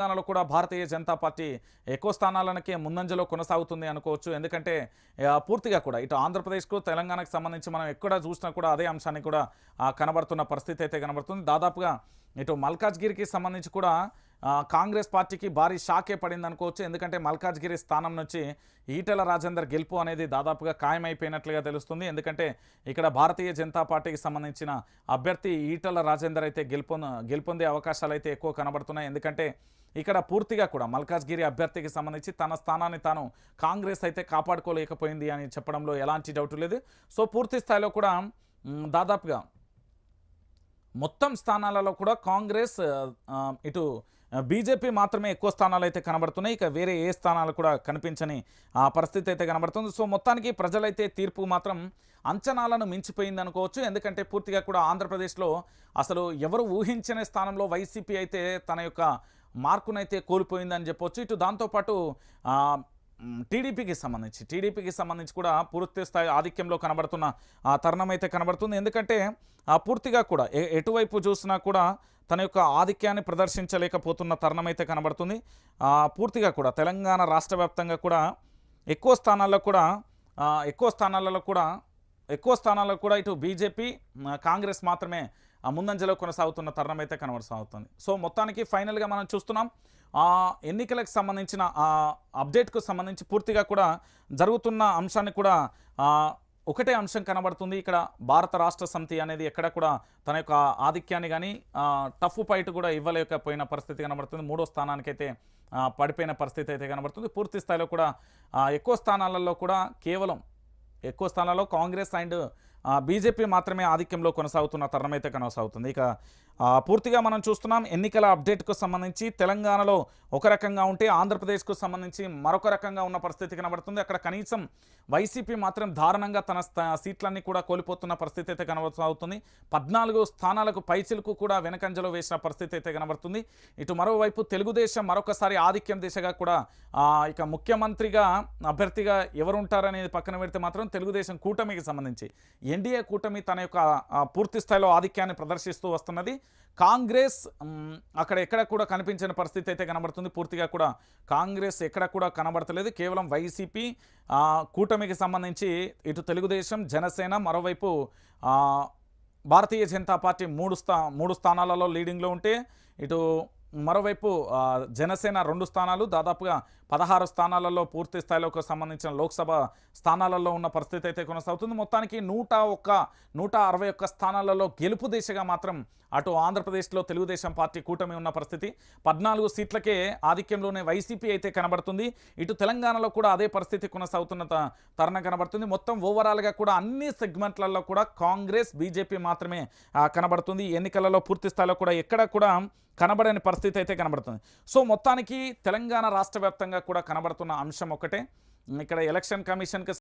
తెలంగాణలో కూడా భారతీయ జనతా పార్టీ ఎక్కువ స్థానాలకే ముందంజలో కొనసాగుతుంది అనుకోవచ్చు. ఎందుకంటే పూర్తిగా కూడా ఇటు ఆంధ్రప్రదేశ్కు తెలంగాణకు సంబంధించి మనం ఎక్కడ చూసినా కూడా అదే అంశాన్ని కూడా కనబడుతున్న పరిస్థితి అయితే కనబడుతుంది. దాదాపుగా ఇటు మల్కాజ్గిరికి సంబంధించి కూడా కాంగ్రెస్ పార్టీకి భారీ షాకే పడింది అనుకోవచ్చు. ఎందుకంటే మల్కాజ్గిరి స్థానం నుంచి ఈటెల రాజేందర్ గెలుపు అనేది దాదాపుగా ఖాయమైపోయినట్లుగా తెలుస్తుంది. ఎందుకంటే ఇక్కడ భారతీయ జనతా పార్టీకి సంబంధించిన అభ్యర్థి ఈటెల రాజేందర్ అయితే గెలుపొ గెలుపొందే అవకాశాలు అయితే ఎక్కువ కనబడుతున్నాయి. ఎందుకంటే ఇక్కడ పూర్తిగా కూడా మల్కాజ్గిరి అభ్యర్థికి సంబంధించి తన స్థానాన్ని తాను కాంగ్రెస్ అయితే కాపాడుకోలేకపోయింది అని చెప్పడంలో ఎలాంటి డౌట్ లేదు. సో పూర్తి స్థాయిలో కూడా దాదాపుగా మొత్తం స్థానాలలో కూడా కాంగ్రెస్ ఇటు బీజేపీ మాత్రమే ఎక్కువ స్థానాలు అయితే కనబడుతున్నాయి. ఇక వేరే ఏ స్థానాలు కూడా కనిపించని ఆ పరిస్థితి అయితే కనబడుతుంది. సో మొత్తానికి ప్రజలైతే తీర్పు మాత్రం అంచనాలను మించిపోయింది అనుకోవచ్చు. ఎందుకంటే పూర్తిగా కూడా ఆంధ్రప్రదేశ్లో అసలు ఎవరు ఊహించని స్థానంలో వైసీపీ అయితే తన యొక్క మార్కునైతే కోల్పోయిందని చెప్పొచ్చు. ఇటు దాంతోపాటు టీడీపీకి సంబంధించి టీడీపీకి సంబంధించి కూడా పూర్తి స్థాయి ఆధిక్యంలో కనబడుతున్న ఆ తరుణం అయితే కనబడుతుంది. ఎందుకంటే ఆ పూర్తిగా కూడా ఎ- ఎటువైపు చూసినా కూడా తన యొక్క ఆధిక్యాన్ని ప్రదర్శించలేకపోతున్న తరుణం అయితే కనబడుతుంది. పూర్తిగా కూడా తెలంగాణ రాష్ట్ర వ్యాప్తంగా కూడా ఎక్కువ స్థానాల్లో కూడా ఎక్కువ స్థానాలలో కూడా ఎక్కువ స్థానాల్లో కూడా ఇటు బీజేపీ కాంగ్రెస్ మాత్రమే ముందంజలో కొనసాగుతున్న తరుణం అయితే కనబడుతుంది. సో మొత్తానికి ఫైనల్గా మనం చూస్తున్నాం. ఆ ఎన్నికలకు సంబంధించిన ఆ అప్డేట్కు సంబంధించి పూర్తిగా కూడా జరుగుతున్న అంశాన్ని కూడా ఒకటే అంశం కనబడుతుంది. ఇక్కడ భారత రాష్ట్ర సమితి అనేది ఎక్కడ కూడా తన యొక్క ఆధిక్యాన్ని కానీ టఫ్ ఫైట్ కూడా ఇవ్వలేకపోయిన పరిస్థితి కనబడుతుంది. మూడో స్థానానికైతే పడిపోయిన పరిస్థితి అయితే కనబడుతుంది. పూర్తి స్థాయిలో కూడా ఎక్కువ స్థానాలలో కూడా కేవలం ఎక్కువ స్థానాల్లో కాంగ్రెస్ అండ్ బీజేపీ మాత్రమే ఆధిక్యంలో కొనసాగుతున్న తరుణం అయితే కొనసాగుతుంది ఇక పూర్తిగా మనం చూస్తున్నాం. ఎన్నికల అప్డేట్కు సంబంధించి తెలంగాణలో ఒక రకంగా ఉంటే ఆంధ్రప్రదేశ్కు సంబంధించి మరొక రకంగా ఉన్న పరిస్థితి కనబడుతుంది. అక్కడ కనీసం వైసీపీ మాత్రం దారుణంగా తన సీట్లన్నీ కూడా కోల్పోతున్న పరిస్థితి అయితే కనబడుతుంది. పద్నాలుగు స్థానాలకు పైచిలకు కూడా వెనకంజలో వేసిన పరిస్థితి అయితే కనబడుతుంది. ఇటు మరోవైపు తెలుగుదేశం మరొకసారి ఆధిక్యం దిశగా కూడా ఇక ముఖ్యమంత్రిగా అభ్యర్థిగా ఎవరుంటారనేది పక్కన పెడితే మాత్రం తెలుగుదేశం కూటమికి సంబంధించి ఎన్డీఏ కూటమి తన యొక్క పూర్తి స్థాయిలో ఆధిక్యాన్ని ప్రదర్శిస్తూ వస్తున్నది. కాంగ్రెస్ అక్కడ ఎక్కడ కూడా కనిపించిన పరిస్థితి అయితే కనబడుతుంది. పూర్తిగా కూడా కాంగ్రెస్ ఎక్కడ కూడా కనబడతలేదు. కేవలం వైసీపీ కూటమికి సంబంధించి ఇటు తెలుగుదేశం జనసేన మరోవైపు భారతీయ జనతా పార్టీ మూడు స్థా మూడు స్థానాలలో లీడింగ్లో ఉంటే ఇటు మరోవైపు జనసేన రెండు స్థానాలు దాదాపుగా పదహారు స్థానాలలో పూర్తి స్థాయిలోకి సంబంధించిన లోక్సభ స్థానాలలో ఉన్న పరిస్థితి అయితే కొనసాగుతుంది. మొత్తానికి నూట ఒక్క నూట అరవై ఒక్క స్థానాలలో గెలుపు దిశగా మాత్రం అటు ఆంధ్రప్రదేశ్లో తెలుగుదేశం పార్టీ కూటమి ఉన్న పరిస్థితి. పద్నాలుగు సీట్లకే ఆధిక్యంలోనే వైసీపీ అయితే కనబడుతుంది. ఇటు తెలంగాణలో కూడా అదే పరిస్థితి కొనసాగుతున్న తరుణం కనబడుతుంది. మొత్తం ఓవరాల్గా కూడా అన్ని సెగ్మెంట్లలో కూడా కాంగ్రెస్ బీజేపీ మాత్రమే కనబడుతుంది. ఎన్నికలలో పూర్తి స్థాయిలో కూడా ఎక్కడ కూడా కనబడని పరిస్థితి అయితే కనబడుతుంది. సో మొత్తానికి తెలంగాణ రాష్ట్ర వ్యాప్తంగా కూడా కనబడుతున్న అంశం ఒకటే ఇక్కడ ఎలక్షన్ కమిషన్కి